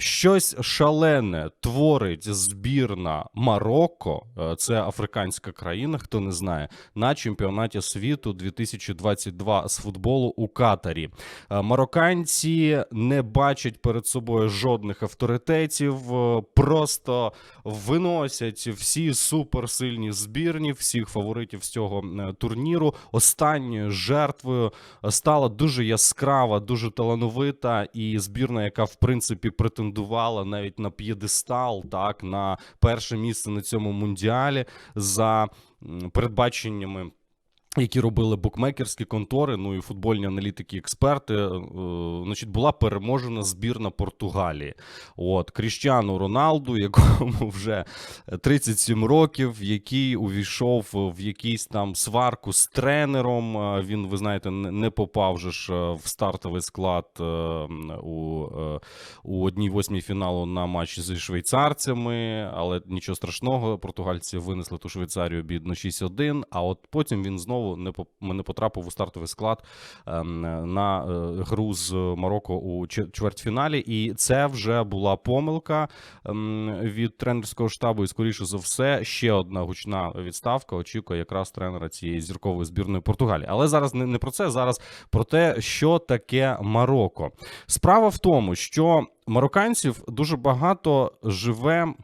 щось шалене творить збірна Марокко, е, це африканська країна, хто не знає, на чемпіонаті світу 2022 з футболу у Катарі. Е, Марокканці не бачать перед собою жодних авторитетів, е, просто виносять всі суперсильні збірні, всіх фаворитів з цього турніру. Останньою жертвою стала дуже яскрава, дуже талановита і збірна, яка в принципі претендувала навіть на п'єдестал, так на перше місце на цьому мундіалі за передбаченнями. Які робили букмекерські контори, ну і футбольні аналітики, експерти, е, значить, була переможена збірна Португалії. От Кріштіану Роналду, якому вже 37 років, який увійшов в якийсь там сварку з тренером. Е, Він, ви знаєте, не попав же ж е, в стартовий склад у, у одній восьмій фіналу на матчі зі швейцарцями, але нічого страшного. Португальці винесли ту Швейцарію бідно 6-1, а от потім він знову не поп- не потрапив у стартовий склад ем, на е, гру з Марокко у чвер- чвертьфіналі. І це вже була помилка ем, від тренерського штабу. І скоріше за все, ще одна гучна відставка очікує якраз тренера цієї зіркової збірної Португалії. Але зараз не про це, зараз про те, що таке Марокко. Справа в тому, що марокканців дуже багато живе.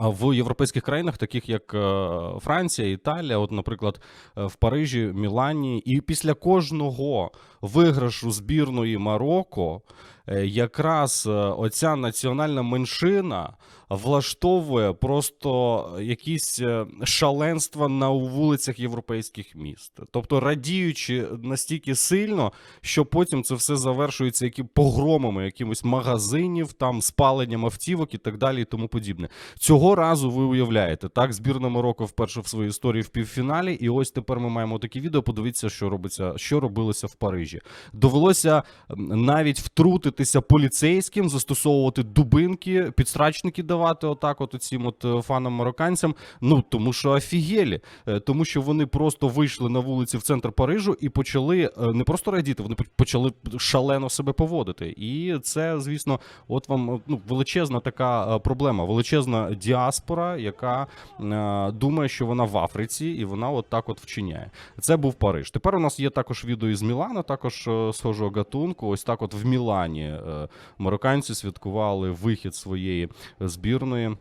В європейських країнах, таких як е, Франція, Італія, от, наприклад, е, в Парижі, Мілані, і після кожного виграшу збірної Марокко, е, якраз оця національна меншина влаштовує просто якісь шаленства на вулицях європейських міст, тобто радіючи настільки сильно, що потім це все завершується які погромами якимось магазинів, там спаленням автівок і так далі, і тому подібне. Цього разу ви уявляєте, так збірна Марокко вперше в своїй історії в півфіналі, і ось тепер ми маємо таке відео. Подивіться, що робиться, що робилося в Парижі. Довелося навіть втрутитися поліцейським, застосовувати дубинки, підстрачники давати отак, от цим от е, фанам марокканцям. Ну тому що офігелі, Е, тому що вони просто вийшли на вулиці в центр Парижу і почали е, не просто радіти, вони почали шалено себе поводити. І це, звісно, от вам ну, величезна така проблема, величезна діаспора, яка е, думає, що вона в Африці, і вона от так от вчиняє. Це був Париж. Тепер у нас є також відео із Мілана, також е, схожого гатунку. Ось так, от в Мілані е, марокканці святкували вихід своєї збірної.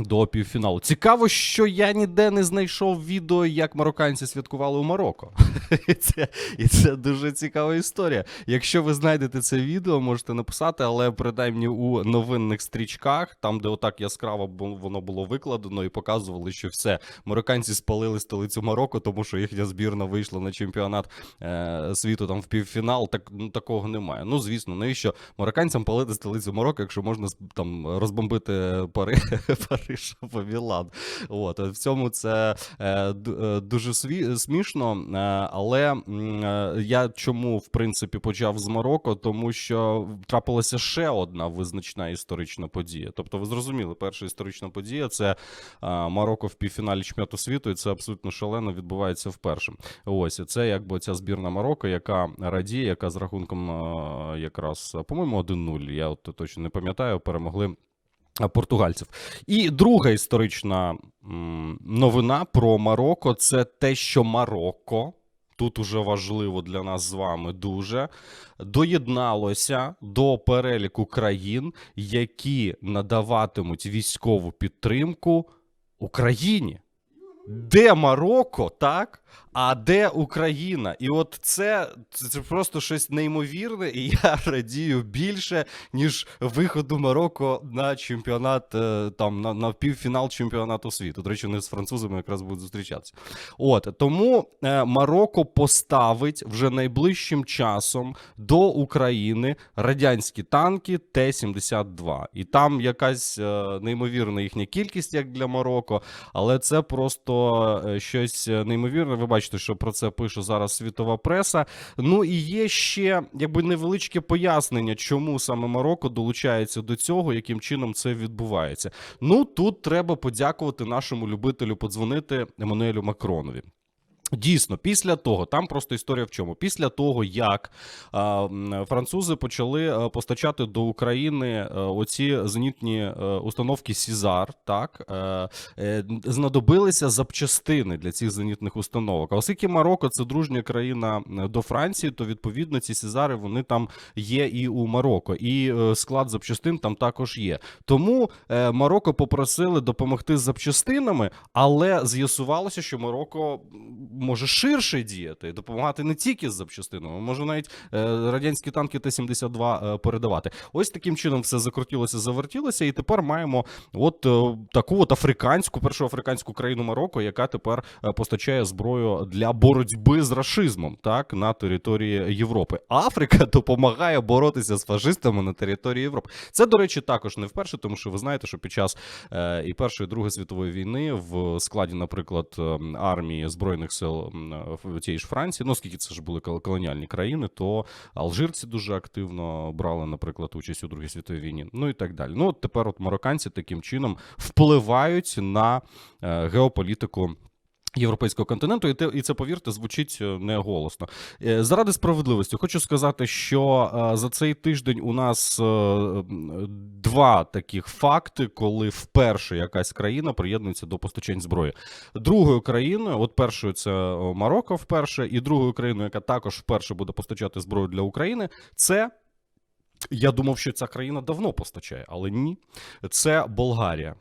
До півфіналу. Цікаво, що я ніде не знайшов відео, як марокканці святкували у Марокко. І це, і це дуже цікава історія. Якщо ви знайдете це відео, можете написати, але принаймні у новинних стрічках, там, де отак яскраво воно було викладено, і показували, що все, марокканці спалили столицю Марокко, тому що їхня збірна вийшла на чемпіонат е, світу там в півфінал. Так ну такого немає. Ну звісно, навіщо марокканцям палити столицю Марокко, якщо можна там розбомбити Пари, Париж або От в цьому це е, е, дуже смішно. Е, але я чому в принципі почав з Марокко, тому що трапилася ще одна визначна історична подія. Тобто, ви зрозуміли, перша історична подія це Марокко в півфіналі чемпіонату світу, і це абсолютно шалено відбувається вперше. Ось це якби ця збірна Марокко, яка радіє, яка з рахунком якраз, по-моєму, 1-0, Я от точно не пам'ятаю, перемогли. А, Португальців. І друга історична новина про Марокко це те, що Марокко, тут уже важливо для нас з вами дуже, доєдналося до переліку країн, які надаватимуть військову підтримку Україні. Де Марокко, так? А де Україна? І от це, це, просто щось неймовірне, і я радію більше, ніж виходу Марокко на чемпіонат, е, там, на, на півфінал чемпіонату світу. До речі, вони з французами якраз будуть зустрічатися. От тому е, Марокко поставить вже найближчим часом до України радянські танки Т-72. І там якась е, неймовірна їхня кількість, як для Марокко, але це просто щось неймовірне. Ви бачите, що про це пише зараз світова преса. Ну і є ще якби невеличке пояснення, чому саме Марокко долучається до цього, яким чином це відбувається. Ну тут треба подякувати нашому любителю подзвонити Еммануелю Макронові. Дійсно, після того, там просто історія в чому? Після того, як а, французи почали постачати до України а, оці зенітні а, установки Сізар, так е, е, знадобилися запчастини для цих зенітних установок. А оскільки Марокко це дружня країна е, до Франції, то відповідно ці Сізари вони там є і у Марокко, і е, склад запчастин там також є. Тому е, Марокко попросили допомогти з запчастинами, але з'ясувалося, що Марокко може ширше діяти, допомагати не тільки з запчастинами, може навіть е, радянські танки Т-72 е, передавати. Ось таким чином все закрутилося, завертілося, і тепер маємо от е, таку от африканську, першу африканську країну Марокко, яка тепер постачає зброю для боротьби з рашизмом так на території Європи. Африка допомагає боротися з фашистами на території Європи. Це, до речі, також не вперше, тому що ви знаєте, що під час і Першої і Другої світової війни в складі, наприклад, е, армії збройних сил в тієї ж Франції, ну оскільки це ж були колоніальні країни, то алжирці дуже активно брали, наприклад, участь у Другій світовій війні, ну і так далі. Ну от тепер, от марокканці таким чином впливають на е, геополітику. Європейського континенту, і те, і це повірте, звучить е, не голосно. Е, Заради справедливості хочу сказати, що е, за цей тиждень у нас два таких факти, коли вперше якась країна приєднується до постачань зброї. Другою країною, от першою це Марокко вперше, і другою країною, яка також вперше буде постачати зброю для України, це. Я думав, що ця країна давно постачає, але ні. Це Болгарія.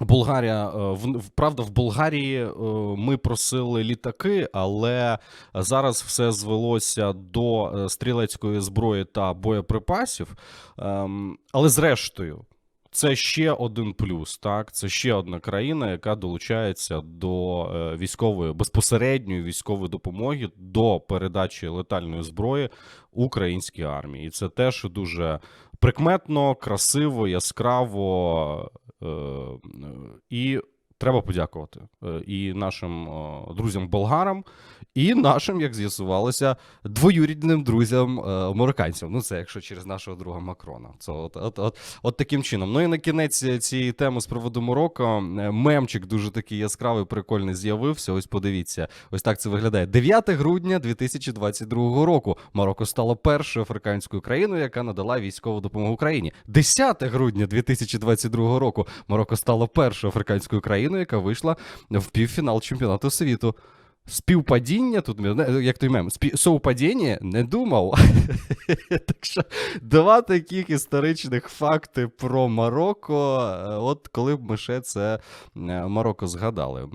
Болгарія, е, правда, в Болгарії е, ми просили літаки, але зараз все звелося до е, стрілецької зброї та боєприпасів. Ем, Але зрештою, це ще один плюс. Так, це ще одна країна, яка долучається до е, військової безпосередньої військової допомоги до передачі летальної зброї українській армії. І це теж дуже прикметно, красиво, яскраво. Е, і треба подякувати е, і нашим е, друзям-болгарам, і нашим, як з'ясувалося, двоюрідним друзям е. Ну, це якщо через нашого друга Макрона. Це от, от, от, от таким чином. Ну і на кінець цієї теми з приводу Марокко. Мемчик дуже такий яскравий, прикольний з'явився. Ось подивіться, ось так це виглядає. 9 грудня 2022 року. Марокко стало першою африканською країною, яка надала військову допомогу Україні. 10 грудня 2022 року Марокко стало першою африканською країною, яка вийшла в півфінал чемпіонату світу. Співпадіння тут не- як той мем, спів... совпадіння не думав. так що два таких історичних факти про Марокко. е, От коли б ми ще це е, Марокко згадали.